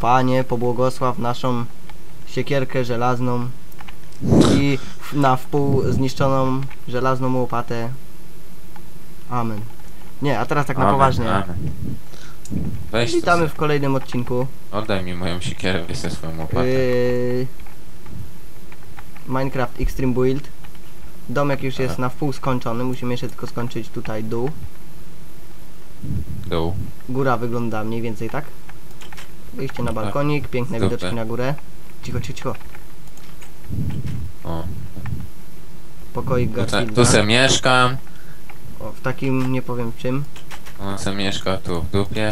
Panie, pobłogosław naszą siekierkę żelazną i na wpół zniszczoną żelazną łopatę. Amen. Nie, a teraz tak na Amen, poważnie. amen. Weź Witamy w kolejnym odcinku. Oddaj mi moją siekierę, ze swoją łopatę. Yy, Minecraft Extreme Build. Domek już jest Aha. na wpół skończony, musimy jeszcze tylko skończyć tutaj dół. Dół. Góra wygląda mniej więcej tak. Wyjście na balkonik, piękne Super. widoczki na górę. Cicho, cicho, cicho. O. Pokoik Tu, se, Garfielda. tu se mieszkam. O, w takim nie powiem czym. On se mieszka tu w dupie.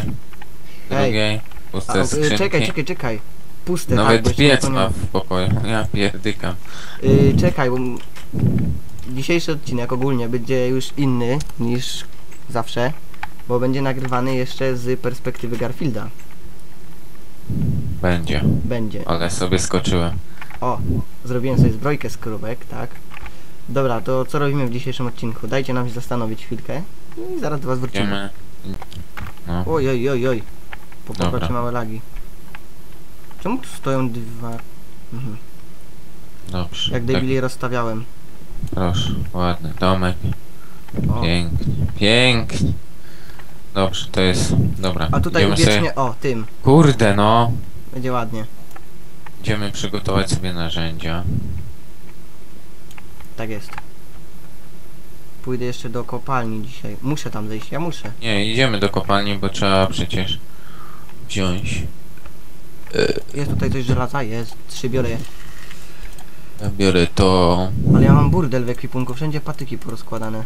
Ej. Drugiej. A, Puste y, skrzynki. czekaj, czekaj, czekaj. Puste, tak, bo Nawet jeszcze piec ma w pokoju. Ja pierdykam. Y, czekaj, bo m- dzisiejszy odcinek ogólnie będzie już inny niż zawsze, bo będzie nagrywany jeszcze z perspektywy Garfielda. Będzie. Będzie. Ale sobie skoczyłem. O, zrobiłem sobie zbrojkę z krówek, tak. Dobra, to co robimy w dzisiejszym odcinku? Dajcie nam się zastanowić chwilkę i zaraz do was wrócimy. Idziemy. No. Oj, oj, oj, oj. Po Dobra. powrocie małe lagi. Czemu tu stoją dwa... Mhm. Dobrze. Jak tak, debili je rozstawiałem. proszę. Ładny domek. O. Pięknie. Pięknie. Dobrze, to jest... Dobra. A tutaj Idziemy wiecznie... O, tym. Kurde no. Będzie ładnie. Idziemy przygotować sobie narzędzia. Tak jest. Pójdę jeszcze do kopalni dzisiaj. Muszę tam zejść, ja muszę. Nie, idziemy do kopalni, bo trzeba przecież wziąć. Jest tutaj coś żelaza? Jest. Trzy biorę je. Ja biorę to. Ale ja mam burdel w ekwipunku, wszędzie patyki porozkładane.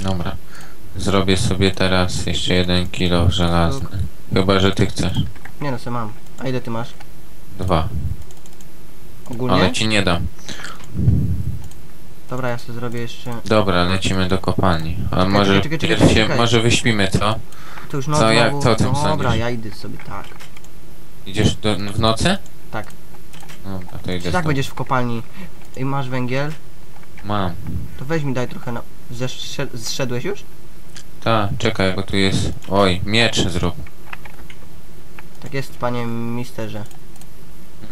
Dobra. Zrobię sobie teraz jeszcze jeden kilo żelazny. Chyba, że ty chcesz. Nie no, se mam. A ile ty masz? Dwa. Ogólnie? Ale ci nie dam. Dobra, ja sobie zrobię jeszcze... Dobra, lecimy do kopalni. A może czekaj, czekaj, pierw się, czekaj. może wyśpimy, co? To już noc Co, jak- znowu- co o tym Dobra, sądzisz? ja idę sobie tak. Idziesz do, w nocy? Tak. Dobra, to idę tak stąd. będziesz w kopalni i masz węgiel, Mam. to weź mi daj trochę na... Zesz- Zszedłeś już? Ta, czekaj, bo tu jest... Oj, miecz zrób. Tak jest, panie misterze.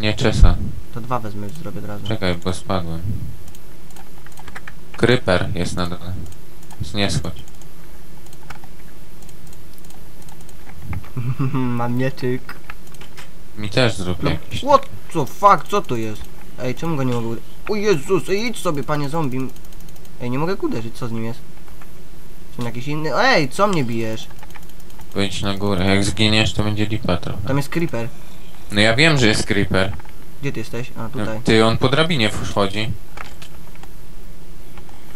Nie czesa. To dwa wezmę, już zrobię od razu. Czekaj, bo spadłem. Kryper jest na dole. Nie schodź. mam mieczyk. Mi też zrób No, jakiś. what the fuck, co to jest? Ej, czemu go nie mogę uderzyć? O Jezus, ej, idź sobie, panie zombie. Ej, nie mogę uderzyć, co z nim jest? Czy jakiś inny? Ej, co mnie bijesz? Wejdź na górę. Jak zginiesz, to będzie lipa trochę. Tam jest creeper. No ja wiem, że jest creeper. Gdzie ty jesteś? A, tutaj. Ty, on po drabinie wchodzi.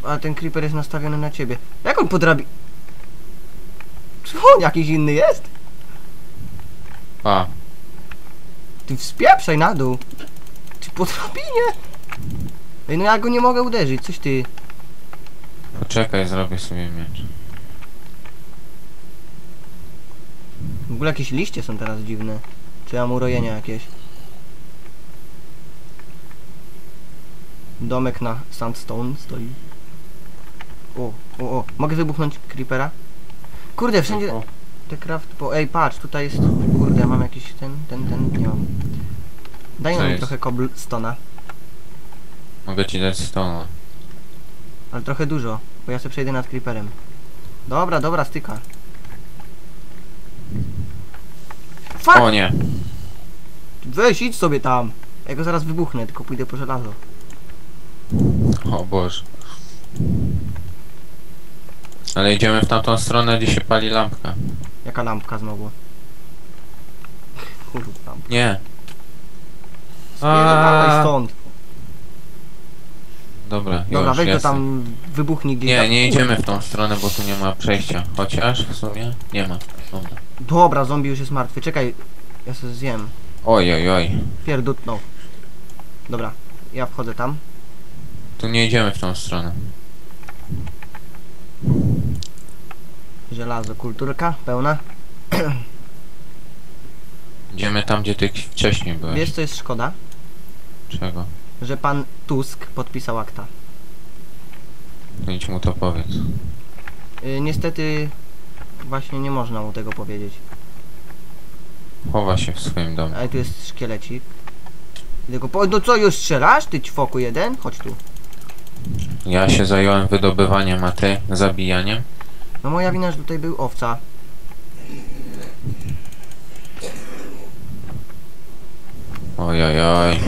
Ale ten creeper jest nastawiony na ciebie. Jak on podrabi... Czy on jakiś inny jest? A, Ty wspieprzaj na dół. Ty po drabinie. Ej, no ja go nie mogę uderzyć, coś ty... poczekaj, zrobię sobie miecz. W ogóle jakieś liście są teraz dziwne. Czy ja mam urojenia jakieś? Domek na sandstone stoi. O, o, o. Mogę wybuchnąć creepera? Kurde, wszędzie te craft... Po... Ej, patrz, tutaj jest... Kurde, mam jakiś ten, ten, ten... Nie mam. Daj Co nam jest? trochę cobblestone'a. Mogę ci dać stona. Ale trochę dużo, bo ja sobie przejdę nad creeperem. Dobra, dobra, styka. Fuck! O nie! Weź, idź sobie tam. Ja go zaraz wybuchnę, tylko pójdę po żelazo. O Boże. Ale idziemy w tamtą stronę, gdzie się pali lampka. Jaka lampka znowu? Kurwa. Nie. Spierdalaj A. stąd. Dobra, Dobra, już weź go tam wybuchnij gdzieś Nie, tam. nie idziemy w tą stronę, bo tu nie ma przejścia. Chociaż w sumie nie ma. Dobra. Dobra, zombie już jest martwy. Czekaj, ja sobie zjem. Oj, oj, oj. Pierdutnął. Dobra, ja wchodzę tam. Tu nie idziemy w tą stronę. Żelazo, kulturka pełna. Idziemy tam, gdzie ty wcześniej byłeś. Wiesz co jest szkoda? Czego? Że pan Tusk podpisał akta. To idź mu to powiedz. Y, niestety właśnie nie można mu tego powiedzieć. chowa się w swoim domu. Ale tu jest szkielecik. Idę go po... No co, już strzelasz? Ty ćwoku jeden? Chodź tu. Ja się zająłem wydobywaniem, a ty zabijaniem. No moja wina, że tutaj był owca. Oj, oj, oj.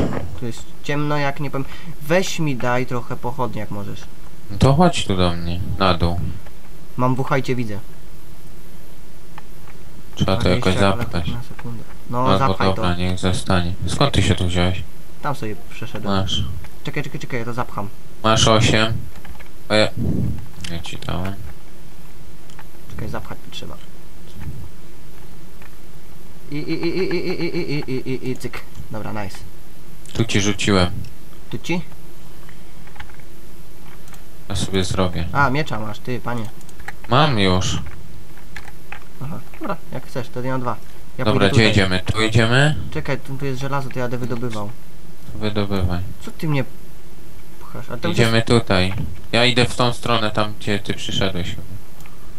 Tu jest ciemno, jak nie powiem. Weź mi daj trochę pochodni, jak możesz. No to chodź tu do mnie, na dół. Mam buchajcie, widzę. Trzeba to jakoś 20, ale zapchać. na sekundę. No, Albo zapchaj dobra, to. niech zostanie. Skąd ty się tu wziąłeś? Tam sobie przeszedłem. Masz. Czekaj, czekaj, czekaj, ja to zapcham. Masz 8. A ja... Nie ci dałem. Czekaj, zapchać trzeba. I, i, i, i, i, i, i, i, i, i, i, cyk. Dobra, nice. Tu ci rzuciłem. Tu ci? Ja sobie zrobię. A, miecza masz, ty, panie. Mam już. Aha, dobra, jak chcesz, to ja dwa. Ja Dobra, pójdę gdzie tutaj. idziemy? Tu idziemy? Czekaj, tu, tu jest żelazo, to ja jadę wydobywał. Wydobywaj. Co ty mnie pchasz? A tam, Idziemy tutaj. Ja idę w tą stronę, tam gdzie ty przyszedłeś.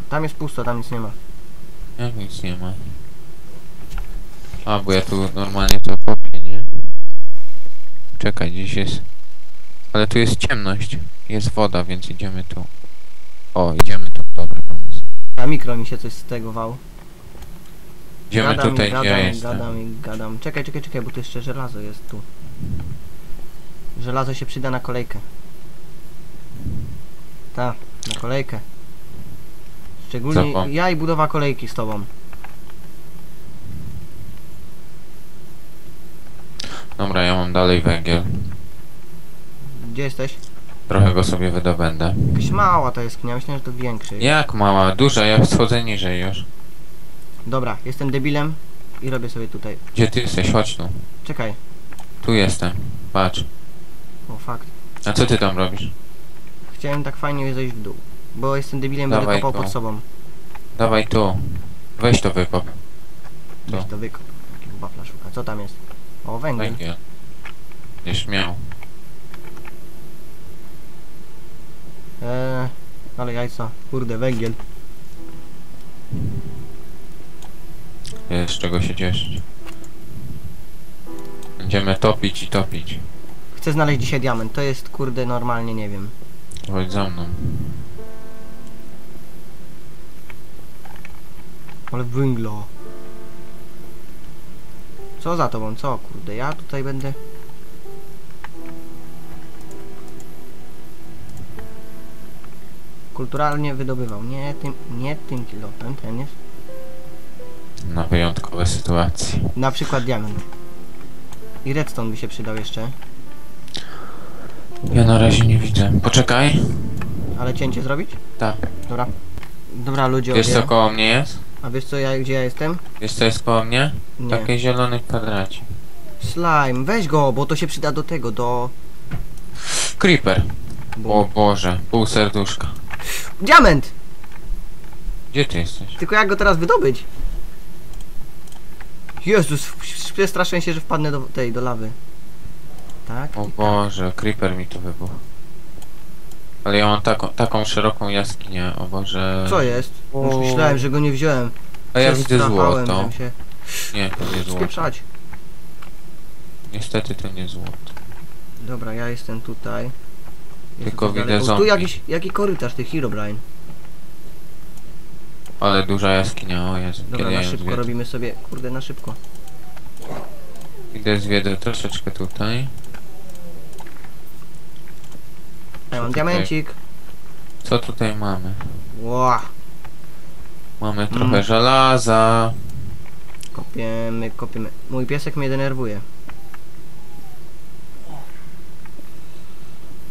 tam jest pusto, tam nic nie ma. Jak nic nie ma. A, bo ja tu normalnie to? Czekaj, gdzieś jest... Ale tu jest ciemność. Jest woda, więc idziemy tu. O, idziemy tu. Dobry pomysł. A mikro mi się coś stegował. Idziemy gadam tutaj, gadam, ja jestem. gadam i gadam. Czekaj, czekaj, czekaj, bo tu jeszcze żelazo jest tu. Żelazo się przyda na kolejkę. Tak, na kolejkę. Szczególnie Zapom- ja i budowa kolejki z tobą. Dobra, ja mam dalej węgiel. Gdzie jesteś? Trochę go sobie wydobędę. Jakaś mała to jest, ja myślałem, że to większy. Jak mała? Duża, ja schodzę niżej już. Dobra, jestem debilem i robię sobie tutaj. Gdzie ty jesteś? Chodź tu. Czekaj. Tu jestem. Patrz. O, fakt. A co ty tam robisz? Chciałem tak fajnie zejść w dół. Bo jestem debilem, będę kopał go. pod sobą. Dawaj tu. Weź to wykop. Weź Tu. to wykop. Wafla szuka. Co tam jest? O, węgiel. Węgiel. Będziesz miał. Eee, ale jajca. Kurde, węgiel. Jest czego się cieszyć. Będziemy topić i topić. Chcę znaleźć dzisiaj diament. To jest, kurde, normalnie, nie wiem. Chodź za mną. Ale węgla. Co za tobą? Co, kurde? Ja tutaj będę... Kulturalnie wydobywał. Nie tym, nie tym kilofem, ten jest. Na wyjątkowe sytuacje. Na przykład diament. I redstone by się przydał jeszcze. Ja na razie nie widzę. Poczekaj. Ale cięcie zrobić? Tak. Dobra. Dobra, ludzie, Wiesz co koło mnie jest? A wiesz co, ja, gdzie ja jestem? Wiesz co jest koło mnie? Nie. Taki zielony kwadracik. Slime, weź go, bo to się przyda do tego, do... Creeper. O Boże, pół serduszka. Diament! Gdzie ty jesteś? Tylko jak go teraz wydobyć? Jezus, przestraszyłem się, że wpadnę do tej, do lawy. Tak? O Boże, creeper mi tu wybuchł. Ale ja mam taką, taką szeroką jaskinię, o Boże. Co jest? Już myślałem, że go nie wziąłem. A ja widzę Przestrachałem złoto. się. Nie, to nie złoto. Spieprzać. Niestety to nie złoto. Dobra, ja jestem tutaj. Tylko Jestem widzę O, Tu zombie. jakiś, jaki korytarz, ty Herobrine. Ale duża jaskinia, o Jezu, Dobra, kiedy ja na ją szybko zwiedzę. robimy sobie, kurde, na szybko. Idę zwiedzę troszeczkę tutaj. Ja mam diamencik. Co tutaj mamy? Ła, Mamy Mm. trochę żelaza. kopiemy, kopiemy. Mój piesek mnie denerwuje.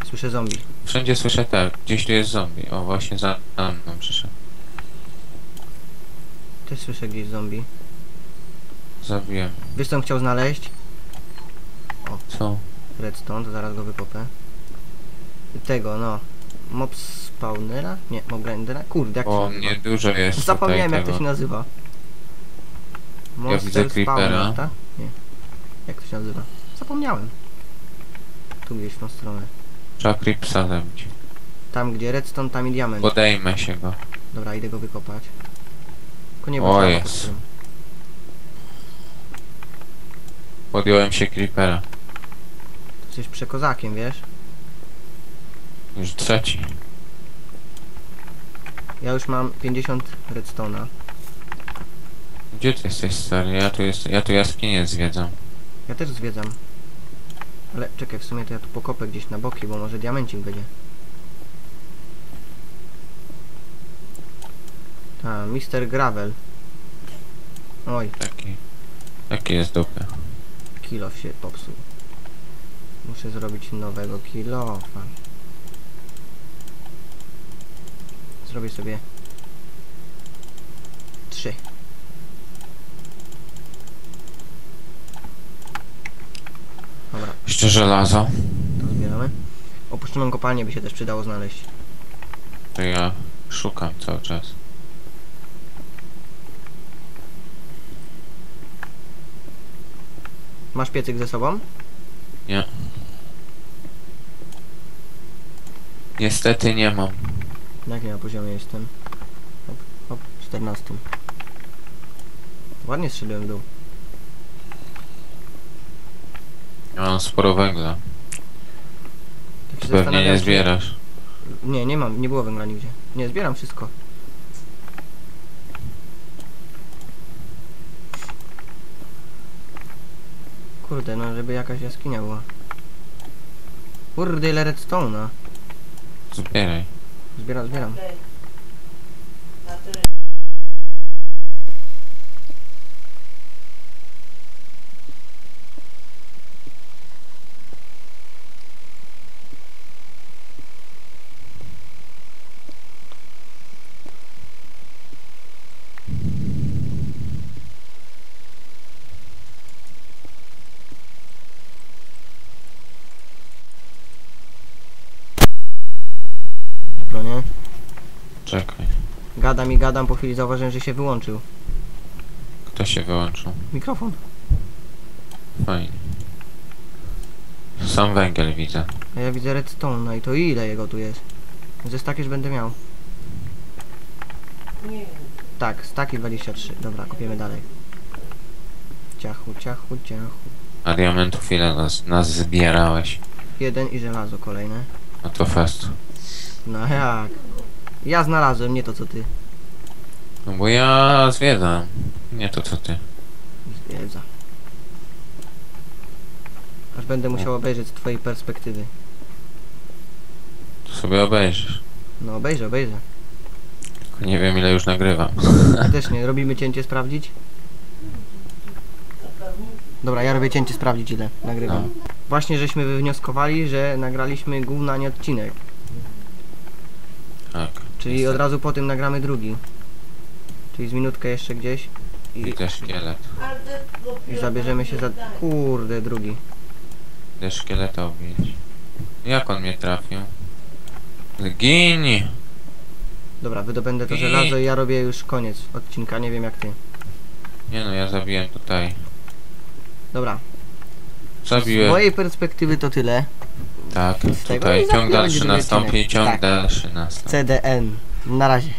Słyszę zombie. Wszędzie słyszę tak, gdzieś tu jest zombie. O, właśnie za mną przyszedł. Też słyszę gdzieś zombie. Zabiłem. Wiesz co on chciał znaleźć? Co? Redstone, to zaraz go wykopę. Tego, no. Mob spawnera? Nie, mob grindera? Kurde, jak O, się nazywa? mnie dużo jest Zapomniałem tutaj jak to tego. się nazywa. Monster widzę creepera. spawner, tak? Nie. Jak to się nazywa? Zapomniałem. Tu gdzieś w tą stronę. Trzeba creepsa zabić. Tam gdzie redstone, tam i diament. Podejmę się go. Dobra, idę go wykopać. Tylko nie O, jest. Podjąłem się creepera. Jesteś przekozakiem, wiesz? Już trzeci. Ja już mam 50 redstone'a. Gdzie ty jesteś stary? Ja tu jest, ja tu jaskinię zwiedzam. Ja też zwiedzam. Ale czekaj, w sumie to ja tu pokopę gdzieś na boki, bo może diamencik będzie. Ta, Mr. Gravel. Oj, Taki. Taki jest dupy. kilof się popsuł. Muszę zrobić nowego kilofa. Zrobię sobie trzy. Dobra, Jeszcze żelazo. to zbieramy. Opuszczoną kopalnię by się też przydało znaleźć. To ja szukam cały czas. Masz piecyk ze sobą? Nie. Niestety nie mam. Na jakim ja poziomie jestem? Hop, hop, 14. Ładnie strzeliłem w dół. Ja mam sporo węgla. Tak się Pewnie nie zbierasz. Nie, nie mam, nie było węgla nigdzie. Nie, zbieram wszystko. Kurde, no żeby jakaś jaskinia była. Kurde, ile redstone'a. Zbieraj. Zbieram, zbieram. Czekaj. Gadam i gadam, po chwili zauważyłem, że się wyłączył. Kto się wyłączył? Mikrofon. Fajnie. Sam węgiel widzę. A ja widzę redstone, no i to ile jego tu jest? Ze staki już będę miał. Tak, staki 23. Dobra, kopiemy dalej. Ciachu, ciachu, ciachu. A diamentów ile nas, nas zbierałeś? Jeden i żelazo kolejne. No to fest. No jak? Ja znalazłem, nie to co ty. No bo ja zwiedzam. Nie to co ty. Zwiedza. Aż będę musiał obejrzeć z twojej perspektywy. To sobie obejrzysz. No obejrzę, obejrzę. Tylko nie wiem ile już nagrywam. A też nie, robimy cięcie sprawdzić? Dobra, ja robię cięcie sprawdzić ile nagrywam. No. Właśnie żeśmy wywnioskowali, że nagraliśmy nie odcinek. Czyli od razu po tym nagramy drugi. Czyli z minutkę jeszcze gdzieś i, Widzę szkielet. i zabierzemy się za... Kurde, drugi. Idę szkieleta. Jak on mnie trafił? Zgiń! Dobra, wydobędę to I- żelazo i ja robię już koniec odcinka, nie wiem jak ty. Nie no, ja zabiłem tutaj. Dobra, z Zabiłem. mojej perspektywy to tyle. Tak, tutaj ciąg chwilę dalszy nastąpi, ciąg Tak. dalszy nastąpi. CDN. Na razie.